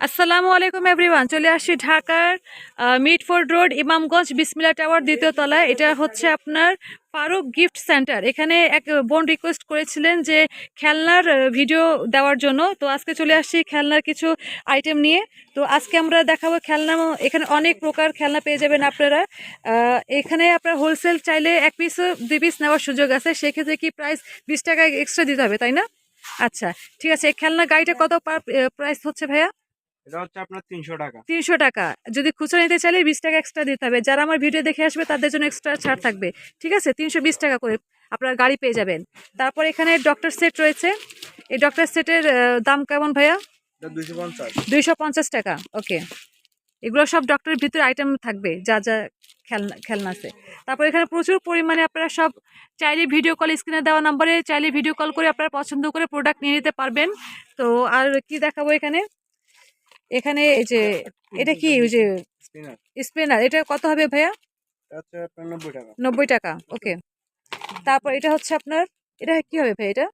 আসসালামু আলাইকুম এভরিওয়ান, চলে আসছি ঢাকার Mitford road, Imamganj Bismillah tower দ্বিতীয় তলায়। এটা হচ্ছে আপনার ফারুক গিফট সেন্টার। এখানে এক বোন রিকোয়েস্ট করেছিলেন যে খেলনার ভিডিও দেওয়ার জন্য। তো আজকে চলে আসছি খেলনার কিছু আইটেম নিয়ে। তো আজকে আমরা দেখাবো খেলনা, এখানে অনেক প্রকার খেলনা পেয়ে যাবেন আপনারা। এখানে আপনার হোলসেল চাইলে এক পিস দুই পিস নেওয়ার সুযোগ আছে। সেক্ষেত্রে কি প্রাইস বিশ টাকা এক্সট্রা দিতে হবে, তাই না? আচ্ছা ঠিক আছে খেলনা গাড়িটা কত প্রাইস হচ্ছে ভাইয়া? এটা হচ্ছে আপনার তিনশো টাকা। যদি খুচরো নিতে চাইলে টাকা এক্সট্রা দিতে হবে। যারা আমার ভিডিও দেখে আসবে তাদের জন্য এক্সট্রা ছাড় থাকবে। ঠিক আছে? তিনশো বিশ টাকা করে আপনার গাড়ি পেয়ে যাবেন। তারপর এখানে ডক্টর সেট রয়েছে। এই ডক্টর সেটের দাম কেমন ভাইয়া? দুইশো পঞ্চাশ। টাকা। ওকে এগুলো সব ডক্টরের ভিতরে আইটেম থাকবে। যা যা খেলনা খেলনা আছে। তারপর এখানে প্রচুর পরিমাণে আপনারা সব চাইলে ভিডিও কল স্ক্রিনে দেওয়া নাম্বারে চাইলে ভিডিও কল করে আপনারা পছন্দ করে প্রোডাক্ট নিয়ে নিতে পারবেন। তো আর কি দেখাবো এখানে? এখানে এই যে এটা কি ওই যে স্পিনার? স্পেনার এটা কত হবে ভাইয়া? নব্বই টাকা। ওকে। তারপর এটা হচ্ছে আপনার এটা কি হবে ভাই এটা?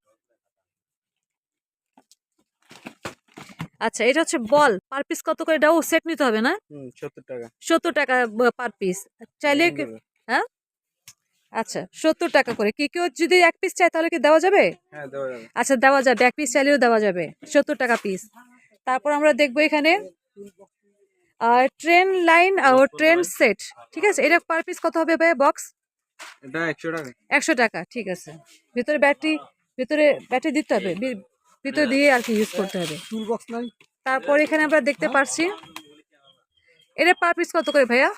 আচ্ছা এটা হচ্ছে বল পার পিস কত করে? এটাও সেট নিতে হবে না? হুম সত্তর টাকা। সত্তর টাকা পার পিস। চাইলে হ্যাঁ আচ্ছা সত্তর টাকা করে। কি কেউ যদি এক পিস চায় তাহলে কি দেওয়া যাবে? হ্যাঁ দেওয়া যাবে। আচ্ছা দেওয়া যাবে। এক পিস চাইলেও দেওয়া যাবে। সত্তর টাকা পিস তারপর আমরা দেখব এখানে ট্রেন লাইন আর ট্রেন সেট ঠিক আছে? এটা পার পিস কত হবে ভাই বক্স এটা একশো টাকা। একশো টাকা ঠিক আছে। ভিতরে ব্যাটারি ভিতরে ব্যাটারি দিতে হবে ভিতরে দিয়ে আর কি ইউজ করতে হবে। টুল বক্স নাই? তারপর এখানে আমরা দেখতে পারছি এটা পার পিস কত করে ভাইয়া?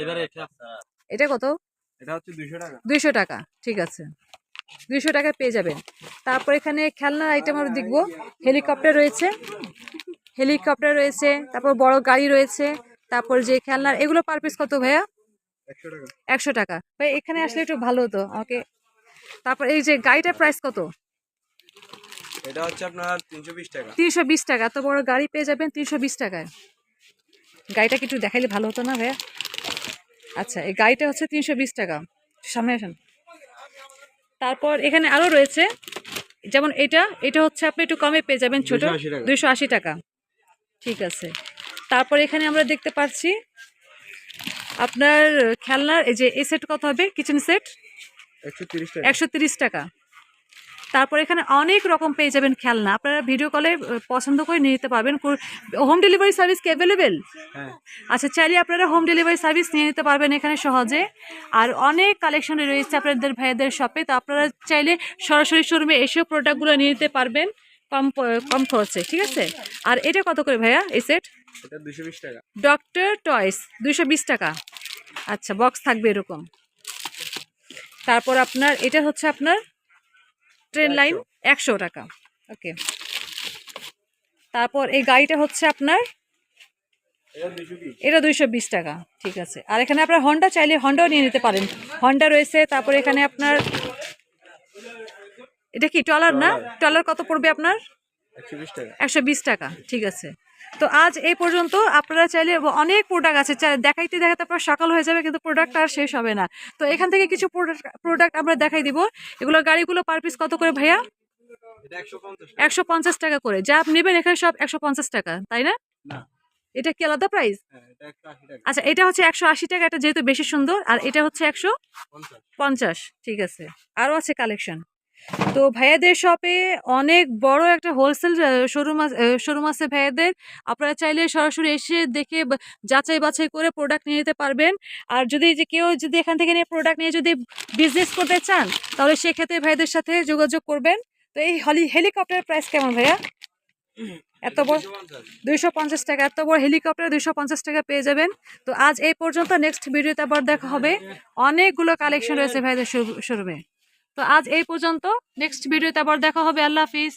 এবারে এটা এটা কত? এটা হচ্ছে দুইশো টাকা। দুইশো টাকা ঠিক আছে। দুইশো টাকা পেয়ে যাবেন। তারপর এখানে খেলনার আইটেম আমরা দেখব। হেলিকপ্টার রয়েছে। হেলিকপ্টার রয়েছে তারপর বড় গাড়ি রয়েছে তারপর যে খেলনার এগুলো পার পিস কত ভাইয়া? একশো টাকা। ভাই এখানে আসলে একটু ভালো হতো আমাকে তারপর এই যে গাড়িটার প্রাইস কত? এটা হচ্ছে আপনার তিনশো বিশ টাকা। তিনশো বিশ টাকা। এত বড় গাড়ি পেয়ে যাবেন তিনশো বিশ টাকায়। গাড়িটা কি একটু দেখাইলে ভালো হতো না ভাইয়া? আচ্ছা এই গাড়িটা হচ্ছে তিনশো বিশ টাকা। সামনে আসেন। তারপর এখানে আরও রয়েছে যেমন এটা এটা হচ্ছে আপনি একটু কমে পেয়ে যাবেন ছোট। 280 টাকা। দুইশো আশি টাকা। ঠিক আছে। তারপর এখানে আমরা দেখতে পাচ্ছি আপনার খেলনার এই যে এই সেট কত হবে? কিচেন সেট একশো একশো তিরিশ টাকা। তারপর এখানে অনেক রকম পেয়ে যাবেন খেলনা। আপনারা ভিডিও কলে পছন্দ করে নিয়ে নিতে পারবেন। হোম ডেলিভারি সার্ভিস কি অ্যাভেলেবেল আচ্ছা চাইলে আপনারা হোম ডেলিভারি সার্ভিস নিয়ে নিতে পারবেন এখানে সহজে। আর অনেক কালেকশন রয়েছে আপনাদের ভাইয়াদের শপে তো আপনারা চাইলে সরাসরি শোরুমে এসেও প্রোডাক্টগুলো নিয়ে নিতে পারবেন। কম কম খরচে ঠিক আছে? আর এটা কত করে ভাইয়া এই সেট ডক্টর টয়েস দুশো বিশ টাকা। আচ্ছা বক্স থাকবে এরকম। তারপর আপনার এটা হচ্ছে আপনার ট্রেন লাইন একশো টাকা। ওকে। তারপর এই গাড়িটা হচ্ছে আপনার এটা দুইশো বিশ। টাকা ঠিক আছে। আর এখানে আপনার হন্ডা চাইলে হন্ডাও নিয়ে নিতে পারেন। হন্ডা রয়েছে তারপর এখানে আপনার এটা কি ট্রলার না? ট্রলার কত পড়বে আপনার? একশো বিশ টাকা ঠিক আছে। তো আজ এই পর্যন্ত আপনারা চাইলে অনেক প্রোডাক্ট আছে দেখাইতে দেখাতে আপনার সকাল হয়ে যাবে কিন্তু প্রোডাক্ট আর শেষ হবে না। তো এখান থেকে কিছু প্রোডাক্ট আমরা দেখাই দিব। এগুলো গাড়িগুলো পার পিস কত করে ভাইয়া? একশো পঞ্চাশ টাকা। করে। যা আপনি নেবেন এখানে সব একশো পঞ্চাশ টাকা তাই না? এটা কি আলাদা প্রাইস হ্যাঁ আচ্ছা এটা হচ্ছে একশো আশি টাকা এটা যেহেতু বেশি সুন্দর আর এটা হচ্ছে একশো পঞ্চাশ। ঠিক আছে। আরও আছে কালেকশন তো ভাইয়াদের শপে অনেক বড় একটা হোলসেল শোরুম শোরুম আছে ভাইয়াদের। আপনারা চাইলে সরাসরি এসে দেখে যাচাই বাছাই করে প্রোডাক্ট নিয়ে নিতে পারবেন। আর যদি যে কেউ যদি এখান থেকে নিয়ে প্রোডাক্ট নিয়ে যদি বিজনেস করতে চান, তাহলে সেক্ষেত্রে ভাইয়াদের সাথে যোগাযোগ করবেন। তো এই হলি হেলিকপ্টার প্রাইস কেমন ভাইয়া? এত বড় দুইশো পঞ্চাশ টাকা, এত বড় হেলিকপ্টার দুইশো পঞ্চাশ টাকা পেয়ে যাবেন। তো আজ এই পর্যন্ত নেক্সট ভিডিওতে আবার দেখা হবে। অনেকগুলো কালেকশন রয়েছে ভাইদের শুরু শোরুমে তো আজ এই পর্যন্ত। নেক্সট ভিডিওতে আবার দেখা হবে। আল্লাহ হাফিজ।